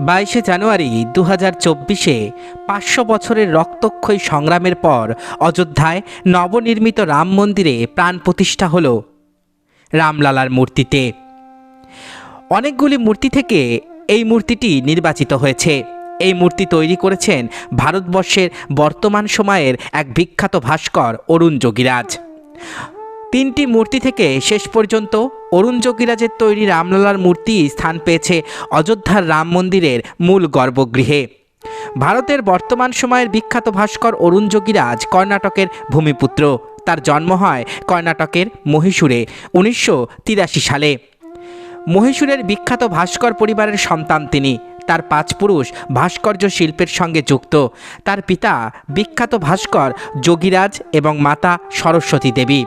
বাইশে জানুয়ারি দু হাজার চব্বিশে পাঁচশো বছরের রক্তক্ষয়ী সংগ্রামের পর অযোধ্যায় নবনির্মিত রাম মন্দিরে প্রাণ প্রতিষ্ঠা হল রামলালার মূর্তিতে। অনেকগুলি মূর্তি থেকে এই মূর্তিটি নির্বাচিত হয়েছে। এই মূর্তি তৈরি করেছেন ভারতবর্ষের বর্তমান সময়ের এক বিখ্যাত ভাস্কর অরুণ যোগীরাজ। তিনটি মূর্তি থেকে শেষ পর্যন্ত অরুণ যোগীরাজের তৈরি রামলালার মূর্তি স্থান পেয়েছে অযোধ্যার রাম মন্দিরের মূল গর্ভগৃহে। ভারতের বর্তমান সময়ের বিখ্যাত ভাস্কর অরুণ যোগীরাজ কর্ণাটকের ভূমিপুত্র। তার জন্ম হয় কর্ণাটকের মহীশূরে উনিশশো তিরাশি সালে। মহীশূরের বিখ্যাত ভাস্কর পরিবারের সন্তান তিনি। তার পাঁচ পুরুষ ভাস্কর্য শিল্পের সঙ্গে যুক্ত। তার পিতা বিখ্যাত ভাস্কর যোগীরাজ এবং মাতা সরস্বতী দেবী।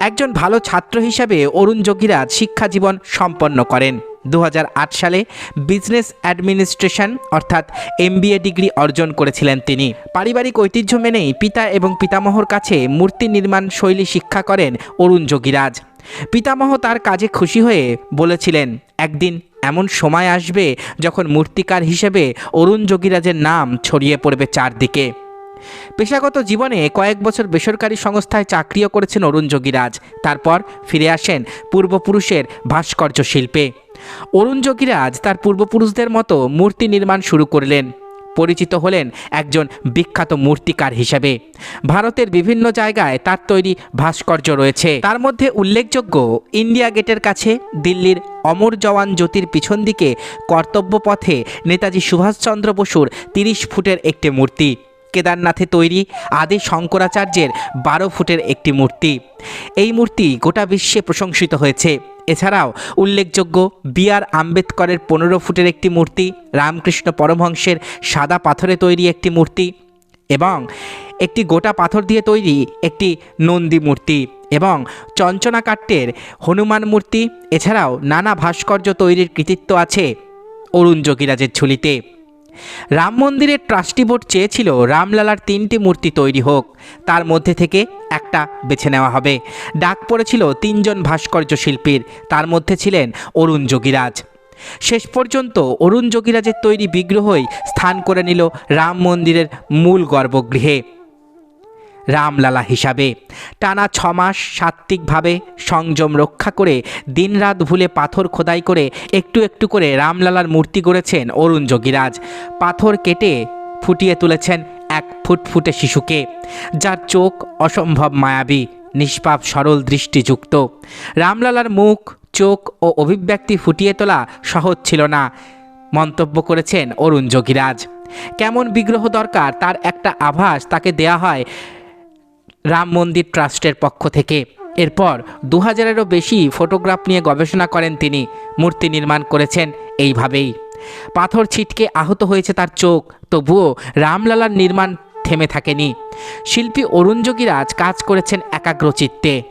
একজন ভালো ছাত্র হিসাবে অরুণ যোগীরাজ শিক্ষা জীবন সম্পন্ন করেন। দু হাজার আট সালে বিজনেস অ্যাডমিনিস্ট্রেশন অর্থাৎ এমবিএ ডিগ্রি অর্জন করেছিলেন তিনি। পারিবারিক ঐতিহ্য মেনেই পিতা এবং পিতামহর কাছে মূর্তি নির্মাণ শৈলী শিক্ষা করেন অরুণ যোগীরাজ। পিতামহ তার কাজে খুশি হয়ে বলেছিলেন, একদিন এমন সময় আসবে যখন মূর্তিকার হিসেবে অরুণ যোগীরাজের নাম ছড়িয়ে পড়বে চারদিকে। পেশাগত জীবনে কয়েক বছর বেসরকারি সংস্থায় চাকরিও করেছেন অরুণ যোগীরাজ। তারপর ফিরে আসেন পূর্বপুরুষের ভাস্কর্য শিল্পে। অরুণ যোগীরাজ তার পূর্বপুরুষদের মতো মূর্তি নির্মাণ শুরু করলেন। পরিচিত হলেন একজন বিখ্যাত মূর্তিকার হিসেবে। ভারতের বিভিন্ন জায়গায় তার তৈরি ভাস্কর্য রয়েছে। তার মধ্যে উল্লেখযোগ্য ইন্ডিয়া গেটের কাছে দিল্লির অমর জওয়ান জ্যোতির পিছন দিকে কর্তব্য পথে নেতাজি সুভাষচন্দ্র বসুর তিরিশ ফুটের একটি মূর্তি। কেদারনাথে তৈরি আদি শঙ্করাচার্যের বারো ফুটের একটি মূর্তি। এই মূর্তি গোটা বিশ্বে প্রশংসিত হয়েছে। এছাড়াও উল্লেখযোগ্য বি আর আম্বেদকরের পনেরো ফুটের একটি মূর্তি, রামকৃষ্ণ পরমহংসের সাদা পাথরে তৈরি একটি মূর্তি এবং একটি গোটা পাথর দিয়ে তৈরি একটি নন্দী মূর্তি এবং চঞ্চনাকাট্যের হনুমান মূর্তি। এছাড়াও নানা ভাস্কর্য তৈরির কৃতিত্ব আছে অরুণ যোগীরাজের ঝুলিতে। রাম মন্দিরের ট্রাস্টি বোর্ড চেয়েছিল রামলালার তিনটি মূর্তি তৈরি হোক। তার মধ্যে থেকে একটা বেছে নেওয়া হবে। ডাক পড়েছিল তিনজন ভাস্কর্য শিল্পীর, তার মধ্যে ছিলেন অরুণ যোগীরাজ। শেষ পর্যন্ত অরুণ যোগীরাজের তৈরি বিগ্রহই স্থান করে নিল রাম মন্দিরের মূল গর্ভগৃহে। রামলালা হিসাবে। টানা ছমাস সাত্ত্বিকভাবে সংযম রক্ষা করে দিনরাত ভুলে পাথর খোদাই করে একটু একটু করে রামলালার মূর্তি গড়েছেন অরুণ যোগীরাজ। পাথর কেটে ফুটিয়ে তুলেছেন এক ফুটফুটে শিশুকে, যার চোখ অসম্ভব মায়াবী, নিষ্পাপ, সরল, দৃষ্টিযুক্ত। রামলালার মুখ, চোখ ও অভিব্যক্তি ফুটিয়ে তোলা সহজ ছিল না, মন্তব্য করেছেন অরুণ যোগীরাজ। কেমন বিগ্রহ দরকার, তার একটা আভাস তাকে দেয়া হয় রাম মন্দির ট্রাস্টের পক্ষ থেকে। এরপর দু হাজারেরও বেশি ফটোগ্রাফ নিয়ে গবেষণা করেন তিনি। মূর্তি নির্মাণ করেছেন এইভাবেই। পাথর ছিটকে আহত হয়েছে তার চোখ, তবুও রামলালার নির্মাণ থেমে থাকেনি। শিল্পী অরুণ যোগীরাজ কাজ করেছেন একাগ্রচিত্তে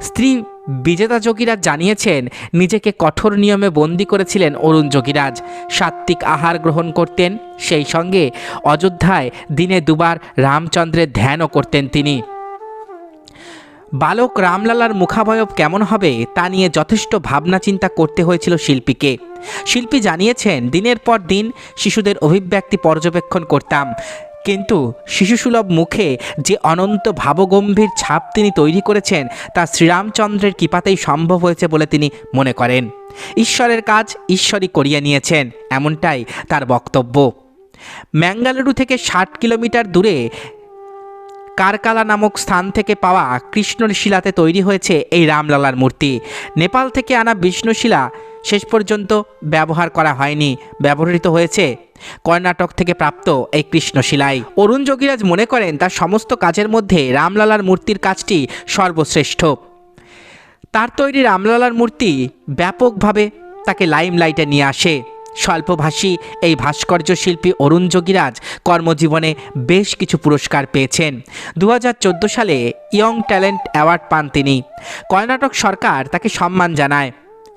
স্ত্রী বিজেতা যোগীরাজ জানিয়েছেন, নিজেকে কঠোর নিয়মে বন্দি করেছিলেন অরুণ যোগীরাজ। সাত্ত্বিক আহার গ্রহণ করতেন, সেই সঙ্গে অযোধ্যায় দিনে দুবার রামচন্দ্রের ধ্যানও করতেন তিনি। বালক রামলালার মুখাবয়ব কেমন হবে তা নিয়ে যথেষ্ট ভাবনা চিন্তা করতে হয়েছিল শিল্পীকে। শিল্পী জানিয়েছেন, দিনের পর দিন শিশুদের অভিব্যক্তি পর্যবেক্ষণ করতাম। কিন্তু শিশুসুলভ মুখে যে অনন্ত ভাবগম্ভীর ছাপ তিনি তৈরি করেছেন, তা শ্রীরামচন্দ্রের কৃপাতেই সম্ভব হয়েছে বলে তিনি মনে করেন। ঈশ্বরের কাজ ঈশ্বরই করিয়ে নিয়েছেন, এমনটাই তার বক্তব্য। ম্যাঙ্গালুরু থেকে ষাট কিলোমিটার দূরে কারকালা নামক স্থান থেকে পাওয়া কৃষ্ণর শিলাতে তৈরি হয়েছে এই রামলালার মূর্তি। নেপাল থেকে আনা বিষ্ণুশিলা শেষ পর্যন্ত ব্যবহার করা হয়নি, ব্যবহৃত হয়েছে। কর্ণাটক থেকে প্রাপ্ত এই কৃষ্ণশিলাই অরুণ যোগীরাজ মনে করেন, তার সমস্ত কাজের মধ্যে রামলালার মূর্তির কাজটি সর্বশ্রেষ্ঠ। তার তৈরি রামলালার মূর্তি ব্যাপকভাবে তাকে লাইমলাইটে নিয়ে আসে। স্বল্পভাষী এই ভাস্কর্য শিল্পী অরুণ যোগীরাজ কর্মজীবনে বেশ কিছু পুরস্কার পেয়েছেন। দু হাজার চোদ্দ সালে ইয়ং ট্যালেন্ট অ্যাওয়ার্ড পান তিনি। কর্ণাটক সরকার তাকে সম্মান জানায়।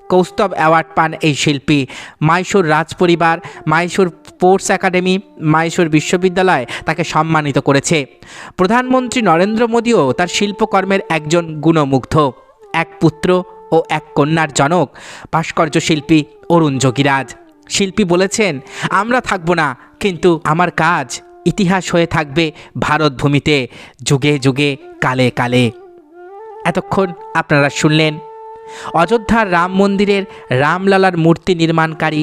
কৌস্তব অ্যাওয়ার্ড পান এই শিল্পী। মাইসুর রাজপরিবার মাইসুর স্পোর্টস একাডেমি মাইসুর বিশ্ববিদ্যালয় তাকে সম্মানিত করেছে। প্রধানমন্ত্রী নরেন্দ্র মোদীও তার শিল্পকর্মের একজন গুণমুগ্ধ। এক পুত্র ও এক কন্যার জনক ভাস্কর্য শিল্পী অরুণ যোগীরাজ। শিল্পী বলেছেন, আমরা থাকব না, কিন্তু আমার কাজ ইতিহাস হয়ে থাকবে ভারত ভূমিতে, যুগে যুগে, কালে কালে। এতক্ষণ আপনারা শুনলেন অযোধ্যার রাম মন্দিরের রামলালার মূর্তি নির্মাণকারী